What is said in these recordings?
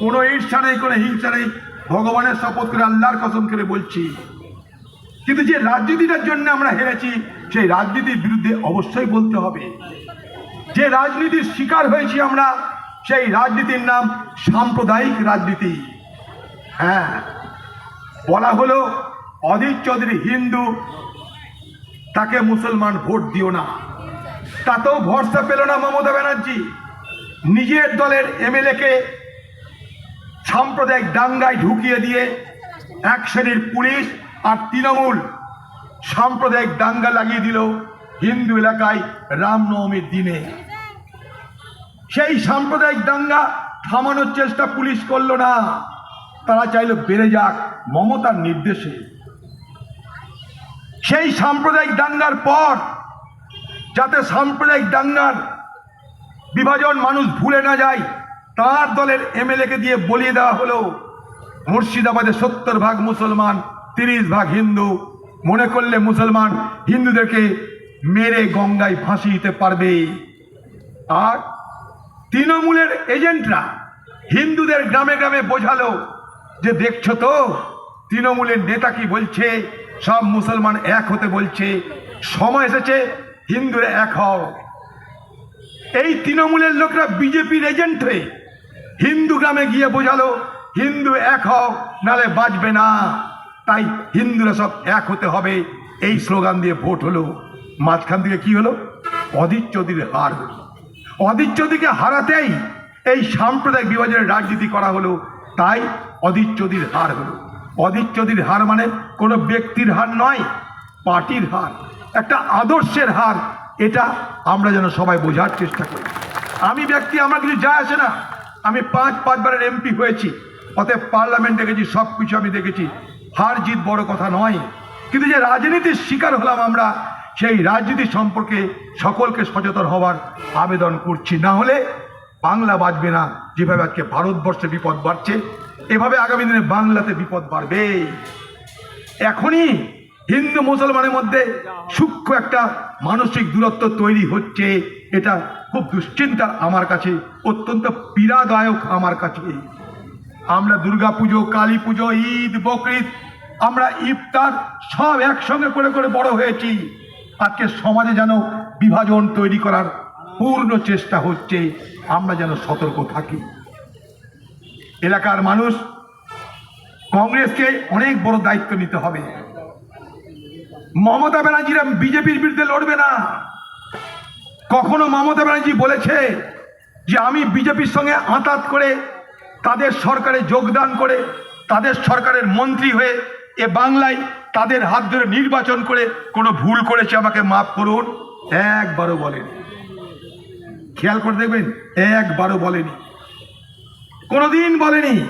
কোনো ঈর্ষা নেই, কোনো হিংসা নেই। ভগবানের শপথ করে, আল্লাহর কসম করে বলছি। কিন্তু যে রাজনীতিটার জন্য আমরা হেরেছি, সেই রাজনীতির বিরুদ্ধে অবশ্যই বলতে হবে। যে রাজনীতির শিকার হয়েছি আমরা, সেই রাজনীতির নাম সাম্প্রদায়িক রাজনীতি। হ্যাঁ বলা হলো অধীর চৌধুরী হিন্দু, তাকে মুসলমান ভোট দিও না। তাতেও ভরসা পেল না মমতা ব্যানার্জি। নিজের দলের এমএলএকে সাম্প্রদায়িক দাঙ্গায় ঢুকিয়ে দিয়ে এক শ্রেণির পুলিশ আর তৃণমূল সাম্প্রদায়িক দাঙ্গা লাগিয়ে দিল হিন্দু এলাকায় রামনবমীর দিনে। সেই সাম্প্রদায়িক দাঙ্গা থামানোর চেষ্টা পুলিশ করল না। তারা চাইল বেড়ে যাক মমতার নির্দেশে। সেই সাম্প্রদায়িক দাঙ্গার পর যাতে সাম্প্রদায়িক দাঙ্গার বিভাজন মানুষ ভুলে না যায় তার দলের এমএলএকে দিয়ে বলিয়ে দেওয়া হলো, মুর্শিদাবাদে সত্তর ভাগ মুসলমান, তিরিশ ভাগ হিন্দু। মনে করলে মুসলমান হিন্দুদেরকে মেরে গঙ্গায় ফাঁসি দিতে পারবে। আর তৃণমূলের এজেন্টরা হিন্দুদের গ্রামে গ্রামে বোঝালো যে, দেখছ তো, তৃণমূলের নেতা কি বলছে? সব মুসলমান এক হতে বলছে। সময় এসেছে, হিন্দুরা এক হও। এই তৃণমূলের লোকরা বিজেপির এজেন্ট হয়ে হিন্দু গ্রামে গিয়ে বোঝালো, হিন্দু এক হও নালে বাঁচবে না। তাই হিন্দুরা সব এক হতে হবে, এই স্লোগান দিয়ে ভোট হলো। মাঝখান থেকে কি হলো? অধীর চৌধুরীর হার হলো। অধীর চৌধুরীকে হারাতেই এই সাম্প্রদায়িক বিভাজনের রাজনীতি করা হলো, তাই অধীর চৌধুরীর হার হলো। অধীর চৌধুরীর হার মানে কোনো ব্যক্তির হার নয়, পার্টির হার, একটা আদর্শের হার। এটা আমরা যেন সবাই বোঝার চেষ্টা করি। আমি ব্যক্তি, আমার কিছু যায় আসে না। আমি পাঁচ, পাঁচবারের এমপি হয়েছি। অতএব পার্লামেন্ট দেখেছি সব কিছু আমি দেখেছি। হার জিত বড় কথা নয়। কিন্তু যে রাজনীতির শিকার হলাম আমরা, সেই রাজনীতি সম্পর্কে সকলকে সচেতন হওয়ার আবেদন করছি। না হলে বাংলা বাঁচবে না। যেভাবে আজকে ভারতবর্ষে বিপদ বাড়ছে, এভাবে আগামী দিনে বাংলাতে বিপদ বাড়বে। এখনই হিন্দু মুসলমানের মধ্যে সূক্ষ্ম একটা মানসিক দূরত্ব তৈরি হচ্ছে। এটা খুব দুশ্চিন্তা আমার কাছে, অত্যন্ত পীড়াদায়ক আমার কাছে। আমরা দুর্গা পুজো কালী পুজো ঈদ, বকরিদ, আমরা ইফতার সব একসঙ্গে করে করে বড় হয়েছি। আজকে সমাজে যেন বিভাজন তৈরি করার পূর্ণ চেষ্টা হচ্ছে, আমরা যেন সতর্ক থাকি। এলাকার মানুষ, কংগ্রেসকে অনেক বড় দায়িত্ব নিতে হবে। মমতা ব্যানার্জিরা বিজেপির বিরুদ্ধে লড়বে না। কখনো মমতা ব্যানার্জি বলেছে যে আমি বিজেপির সঙ্গে আঁতাত করে তাদের সরকারে যোগদান করে, তাদের সরকারের মন্ত্রী হয়ে এ বাংলায় তাদের হাত ধরে নির্বাচন করে কোনো ভুল করেছে আমাকে মাফ করুন। একবারও বলেনি। খেয়াল করে দেখবেন, একবারও বলেনি। কোনোদিন বলেনি।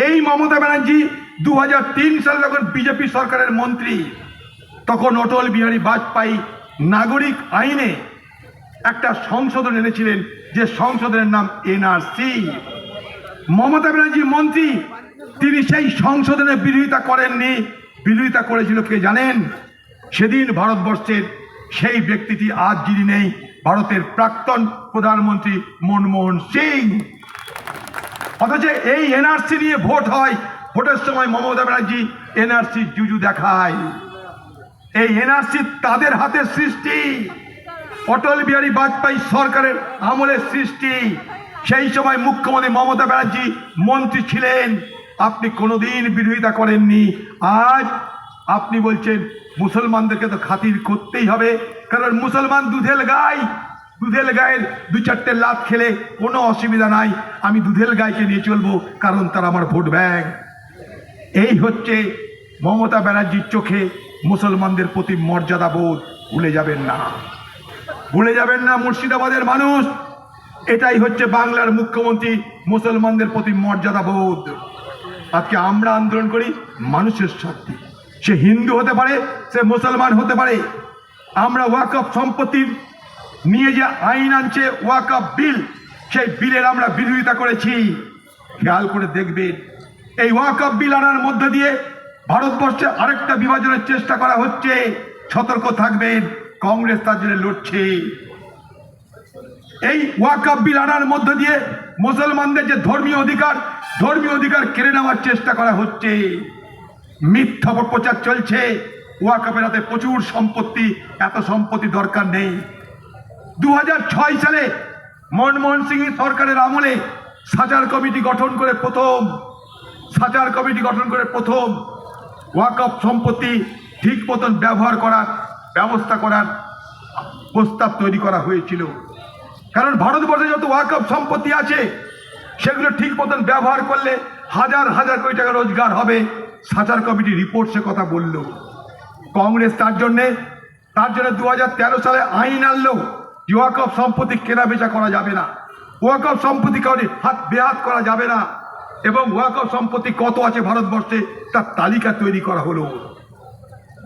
এই মমতা ব্যানার্জি দু হাজার তিন সালে যখন বিজেপি সরকারের মন্ত্রী, তখন অটল বিহারী বাজপেয়ী নাগরিক আইনে একটা সংশোধন এনেছিলেন যে সংশোধনের নাম এনআরসি। মমতা ব্যানার্জি মন্ত্রী, তিনি সেই সংশোধনের বিরোধিতা করেননি। বিরোধিতা করেছিল কে জানেন? সেদিন ভারতবর্ষের সেই ব্যক্তিটি আজ যিনি নেই, ভারতের প্রাক্তন প্রধানমন্ত্রী মনমোহন সিং। অথচ এই এনআরসি নিয়ে ভোট হয়, ভোটের সময় মমতা ব্যানার্জি এনআরসি জুজু দেখায়। এই এনআরসি তাদের হাতের সৃষ্টি। অটল বিহারী বাজপেয়ী সরকারের আমলের সৃষ্টি। সেই সময় মুখ্যমন্ত্রী মমতা ব্যানার্জি মন্ত্রী ছিলেন। আপনি কোনোদিন বিরোধিতা করেননি। আজ আপনি বলছেন, মুসলমানদেরকে তো খাতির করতেই হবে। কারণ মুসলমান দুধেল গাই। দুধেল গায়ের দু চারটে লাভ খেলে কোনো অসুবিধা নাই। আমি দুধেল গাইকে নিয়ে চলবো, কারণ তারা আমার ভোট ব্যাগ এই হচ্ছে মমতা ব্যানার্জির চোখে মুসলমানদের প্রতি মর্যাদা বোধ ভুলে যাবেন না। ভুলে যাবেন না, মুর্শিদাবাদের মানুষ। এটাই হচ্ছে বাংলার মুখ্যমন্ত্রী মুসলমানদের প্রতি মর্যাদা বোধ। আজকে আমরা আন্দোলন করি মানুষের স্বার্থে। সে হিন্দু হতে পারে, সে মুসলমান হতে পারে। আমরা ওয়াকফ সম্পত্তির নিয়ে যে আইন আনছে ওয়াকফ বিল, সেই বিলের আমরা বিরোধিতা করেছি। খেয়াল করে দেখবেন, এই ওয়াকফ বিল আনার মধ্য দিয়ে ভারতবর্ষে আরেকটা বিভাজনের চেষ্টা করা হচ্ছে। সতর্ক থাকবেন। কংগ্রেস তার জন্য লড়ছে এই ওয়াকফ বিল আনার মধ্য দিয়ে মুসলমানদের যে ধর্মীয় অধিকার ধর্মীয় অধিকার কেড়ে নেওয়ার চেষ্টা করা হচ্ছে। মিথ্যা প্রচার চলছে। ওয়াকাপের হাতে প্রচুর সম্পত্তি, এত সম্পত্তি দরকার নেই। দু হাজার ছয় সালে মনমোহন সিং সরকারের আমলে সাজার কমিটি গঠন করে প্রথম সাজার কমিটি গঠন করে প্রথম ওয়াকফ সম্পত্তি ঠিক মতন ব্যবহার করার ব্যবস্থা করার প্রস্তাব তৈরি করা হয়েছিল। কারণ ভারতবর্ষে যত ওয়াকফ সম্পত্তি আছে, সেগুলো ঠিক মতন ব্যবহার করলে হাজার হাজার কোটি টাকা রোজগার হবে সাচার কমিটি রিপোর্ট সে কথা বলল। কংগ্রেস তার জন্যে, তার জন্য দু হাজার তেরো সালে আইন আনলো যে ওয়াকফ সম্পত্তি কেনা বেচা করা যাবে না। ওয়াকফ সম্পত্তি কাউকে হাত বেহাত করা যাবে না। এবং ওয়াকফ সম্পত্তি কত আছে ভারতবর্ষে, তার তালিকা তৈরি করা হলো।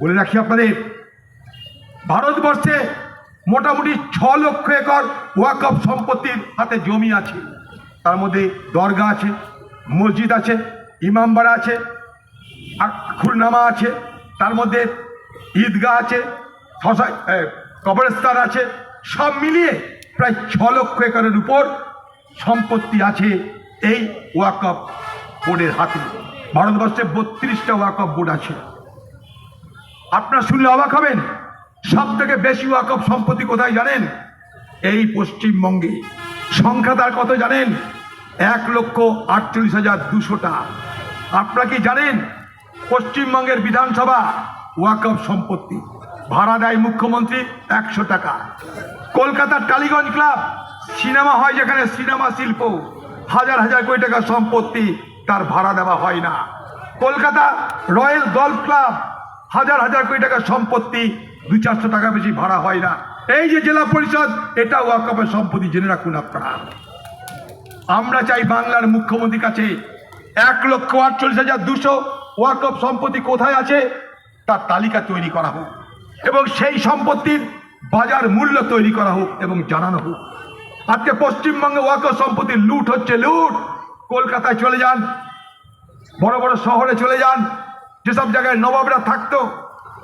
বলে রাখি আপনাদের ভারতবর্ষে মোটামুটি ছ লক্ষ একর ওয়াকফ সম্পত্তির হাতে জমি আছে। তার মধ্যে দরগা আছে, মসজিদ আছে ইমামবাড়া আছে, আর খুরনামা আছে, তার মধ্যে ঈদগাহ আছে কবরস্থান আছে, সব মিলিয়ে প্রায় ছ লক্ষ একরের উপর সম্পত্তি আছে এই ওয়াকফ বোর্ডের হাতে। ভারতবর্ষে বত্রিশটা ওয়াকফ বোর্ড আছে। আপনার শুনলে অবাক হবেন সব থেকে বেশি ওয়াকফ সম্পত্তি কোথায় জানেন? এই পশ্চিমবঙ্গে। সংখ্যা তার কত জানেন? এক লক্ষ আটচল্লিশ হাজার দুশোটা আপনারা কি জানেন? পশ্চিমবঙ্গের বিধানসভা ওয়াকফ সম্পত্তি। ভাড়া দেয় মুখ্যমন্ত্রী একশো টাকা। কলকাতার টালিগঞ্জ ক্লাব সিনেমা হয় যেখানে সিনেমা শিল্প। হাজার হাজার কোটি টাকা সম্পত্তি তার ভাড়া দেওয়া হয় না। কলকাতা রয়্যাল গল্ফ ক্লাব হাজার হাজার কোটি টাকা সম্পত্তি দু চারশো টাকা বেশি ভাড়া হয় না। এই যে জেলা পরিষদ এটা ওয়াকফের সম্পত্তি জেনে রাখুন আপনারা। আমরা চাই বাংলার মুখ্যমন্ত্রীর কাছে এক লক্ষ আটচল্লিশ হাজার দুশো ওয়াকফ সম্পত্তি কোথায় আছে, তার তালিকা তৈরি করা হোক। এবং সেই সম্পত্তির বাজার মূল্য তৈরি করা হোক এবং জানানো হোক। আজকে পশ্চিমবঙ্গে ওয়াকফ সম্পত্তির লুট হচ্ছে, লুট। কলকাতায় চলে যান, বড় বড় শহরে চলে যান, যেসব জায়গায় নবাবরা থাকতো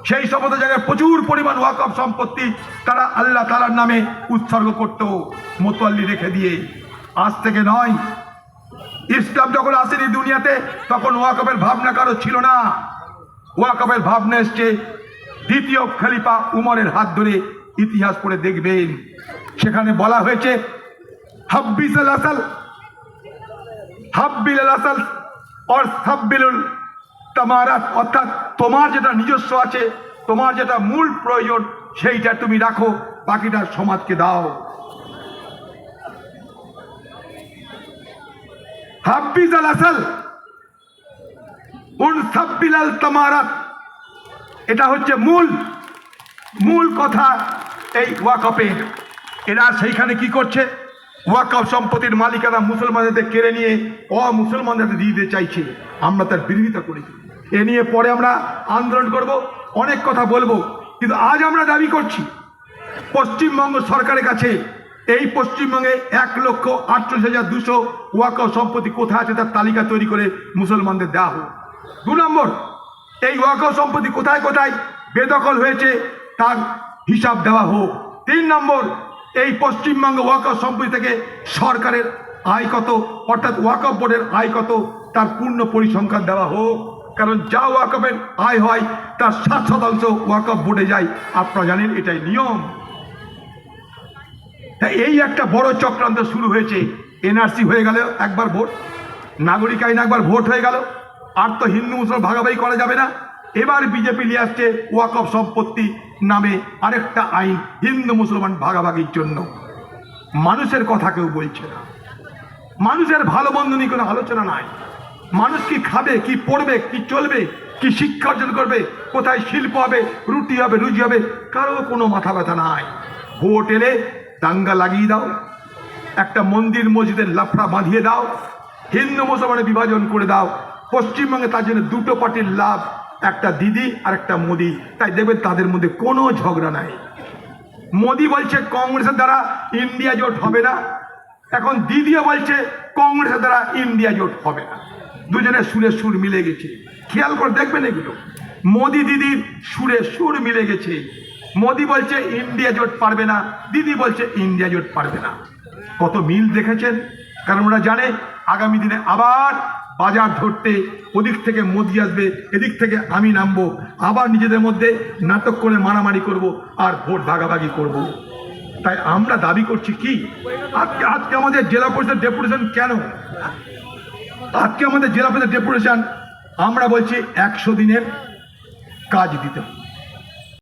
সেই সমস্ত জায়গায় প্রচুর পরিমাণ ওয়াকফ সম্পত্তি তারা আল্লাহ তালার নামে উৎসর্গ করত মোতোয়াল্লি রেখে দিয়ে। আজ থেকে নয়। ইসলাম যখন আসেনি দুনিয়াতে, তখন ওয়াকফের ভাবনা কারও ছিল না। ওয়াকফের ভাবনা এসছে, দ্বিতীয় খলিফা উমরের হাত ধরে ইতিহাস পড়ে দেখবেন। সেখানে বলা হয়েছে হাব্বিস আসাল, হাব্বিল আসাল, অর সাব্বিলুল তামারাত অর্থাৎ তোমার যেটা নিজস্ব আছে, তোমার যেটা মূল প্রয়োজন, সেইটা তুমি রাখো, বাকিটা সমাজকে দাও। হাব্বিজ আল আসাল উন সাব্বিল আল তামারাত, এটা হচ্ছে মূল মূল কথা এই ওয়াকফের এরা সেইখানে কি করছে? ওয়াকফ সম্পত্তির মালিকানা মুসলমানদের কেড়ে নিয়ে অমুসলমানদের দিয়ে দিতে চাইছে। আমরা তার বিরোধিতা করেছি। এ নিয়ে পরে আমরা আন্দোলন করব, অনেক কথা বলব, কিন্তু আজ আমরা দাবি করছি, পশ্চিমবঙ্গ সরকারের কাছে এই পশ্চিমবঙ্গে এক লক্ষ আটচল্লিশ হাজার দুশো ওয়াকফ সম্পত্তি কোথায় আছে তার তালিকা তৈরি করে মুসলমানদের দেওয়া হোক। দু নম্বর, এই ওয়াকফ সম্পত্তি কোথায় কোথায় বেদখল হয়েছে তার হিসাব দেওয়া হোক। তিন নম্বর, এই পশ্চিমবঙ্গ ওয়াকফ সম্পত্তি থেকে সরকারের আয় কত অর্থাৎ ওয়াকফ বোর্ডের আয় কত তার পূর্ণ পরিসংখ্যান দেওয়া হোক। কারণ যা ওয়াকফের আয় হয়, তার সাত শতাংশ ওয়াকফ বোর্ডে যায়। আপনারা জানেন, এটাই নিয়ম। এই একটা বড় চক্রান্ত শুরু হয়েছে। এনআরসি হয়ে গেল একবার ভোট। নাগরিক আইন একবার ভোট হয়ে গেল। আর তো হিন্দু মুসলমান ভাগাভাগি করা যাবে না। এবার বিজেপি নিয়ে আসছে ওয়াকফ সম্পত্তি নামে আরেকটা আইন হিন্দু মুসলমান ভাগাভাগির জন্য। মানুষের কথা কেউ বলছে না। মানুষের ভালো মন্দ নিয়ে কোনো আলোচনা নাই। মানুষ কি খাবে, কি পড়বে, কি চলবে, কি শিক্ষা অর্জন করবে, কোথায় শিল্প হবে, রুটি হবে, রুজি হবে, কারও কোনো মাথা ব্যথা নাই। ভোট এলে দাঙ্গা লাগিয়ে দাও, একটা মন্দির মসজিদের লাফড়া বাঁধিয়ে দাও, হিন্দু মুসলমানের বিভাজন করে দাও, পশ্চিমবঙ্গে তার জন্য দুটো পার্টির লাভ, একটা দিদি আর একটা মোদি। তাই দেখবেন তাদের মধ্যে কোনো ঝগড়া নাই। মোদি বলছে কংগ্রেসের দ্বারা ইন্ডিয়া জোট হবে না, এখন দিদিও বলছে কংগ্রেসের দ্বারা ইন্ডিয়া জোট হবে না। দুজনের সুরে সুর মিলে গেছে। খেয়াল করে দেখবেন এগুলো। মোদি দিদির সুরে সুর মিলে গেছে। মোদি বলছে, ইন্ডিয়া জোট পারবে না। দিদি বলছে, ইন্ডিয়া জোট পারবে না। কত মিল দেখেছেন? কারণ ওরা জানে, আগামী দিনে আবার বাজার ধরতে ওদিক থেকে মোদি আসবে, এদিক থেকে আমি নামবো, আবার নিজেদের মধ্যে নাটক করে মারামারি করব আর ভোট ভাগাভাগি করব। তাই আমরা দাবি করছি কি, আজকে আজকে আমাদের জেলা পরিষদ ডেপুটেশন কেন? আজকে আমাদের জেলা পরিষদ ডেপুটেশন আমরা বলছি একশো দিনের কাজ দিতে হবে।